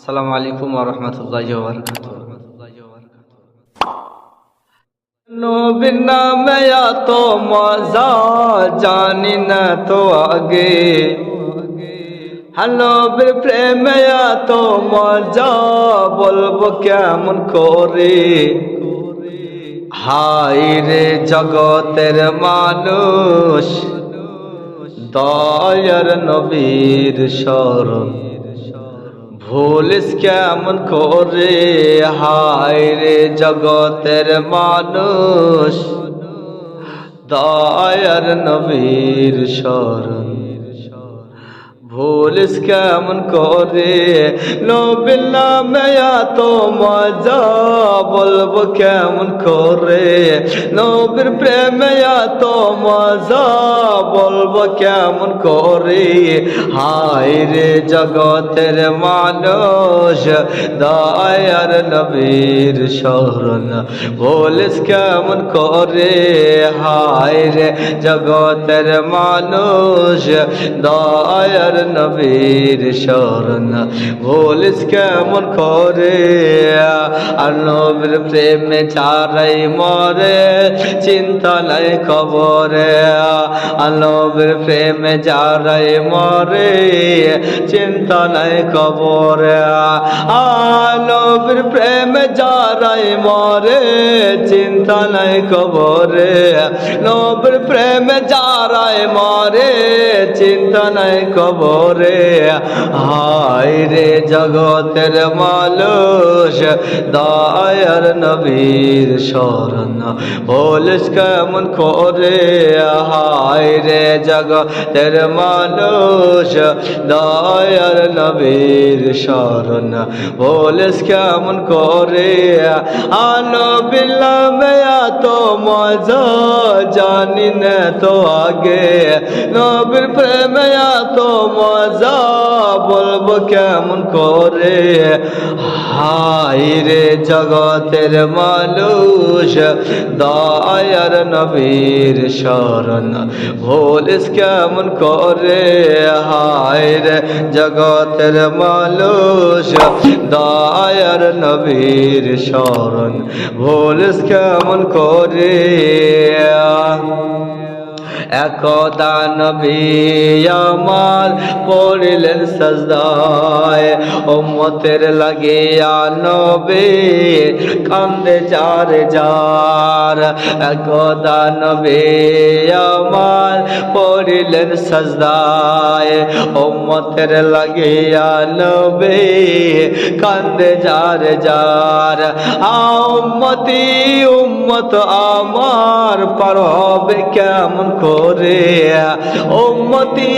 আসসালামু আলাইকুম ওরহমতুল্লাহ বরকাত নবীর নামে এত মজা, জানি না তো আগে। নবীর প্রেমে এত মজা, বলব কেমন করে? হাই রে জগতের মানুষ, দয়ার নবীর শরণ ভুলিস কেমন করে? হায় রে জগতের মানুষ। দয়ার নবীর শরণ ভুলিস কেমন করে? নবীর নামে এত মজা বলব কেমন করে? নবীর প্রেমে এত মজা বলব কেমন করে? হায় রে জগতের মানুষ, দয়ার নবীর শরণ বলিস কেমন করে? হায় রে জগতের মানুষ, দয়ার নবীর শরণ বলিস কেমন করে? আর নবীর প্রেমে চারাই মরে চিন্তা নাই খবরে আর নবীর প্রেমে যারাই মরে চিন্তা নাই খবরে আর নবীর প্রেমে যারাই মরে চিন্তা নাই খবরে নবীর প্রেমে যারাই মরে চিন্তা নাই খবরে হায় রে জগতের মালুষ দয়ার নবীর শরণ বলিস কেমন করে? হায় রে জগতের মানুষ, দয়ার নবীর শরণ বলিস কেমন করে? আনো বিল্লামে তো মজা, জানি না তো আগে, নবীর প্রেমে তো মজা বলব কেমন করে? হাই রে জগতের মানুষ, দয়ার নবীর শরণ ভোলিস কেমন করে? হায় রে জগতের মানুষ, দয়ার নবীর শরণ ভোলিস কেমন করে? একদা নবী আমার পড়িলেন সজদায়। উম্মতের লাগিয়া নবী কান্দে যার যার। একদা নবী পড়িলেন সজদায়। উম্মতের লাগিয়া নবী কান্দে যার যার। উম্মতি, উম্মত আমার পার হবে কেমন করে উম্মতি,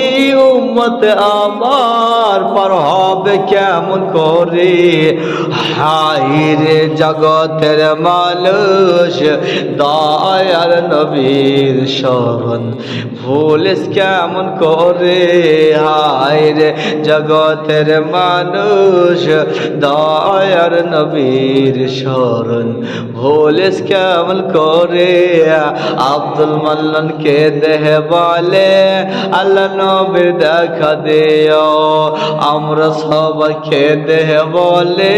উম্মত আমার পার হবে কেমন করে? হাই রে জগতের মানুষ, দয়ার নবীর শরণ ভুলিস কেমন করে? হায় রে জগতের মানুষ, দয়ার নবীর শরণ ভুলিস কেমন করে? আব্দুল মাল্লান কে দেহ বলে, আল্লাহ নবীর দেখা দিও। আমরা সবাইকে দেহ বলে,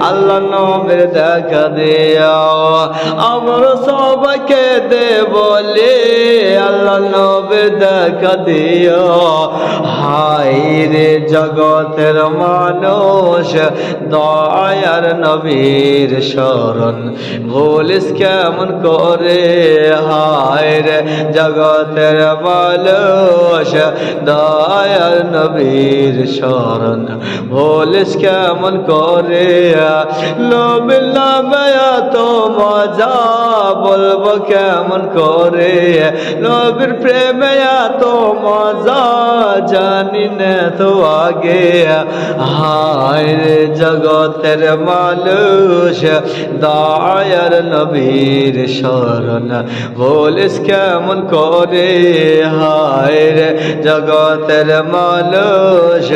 আল্লাহ নবীর দেখা দিও। আমরা সবাইকে দে বলে, আল্লাহ নবীর দেখা দিও। হাই রে জগতের মানুষ, দয়ার নবীর শরণ ভুলিস কেমন করে? হায় রে জগতের মানুষ দয়ার নবীর শরণ। ভুলিস কেমন করে? নবীর নামে তো মজা, বলব কেমন করে? নবীর প্রেমে তো মজা, জানি না তো আগে। হায় রে জগতের মানুষ দয়ার নবীর শরণ। বলিস কেমন করে হায় রে জগতের মানুষ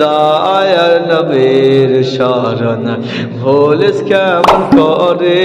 দয়ার নবীর শরণ ভুলিস কেমন করে?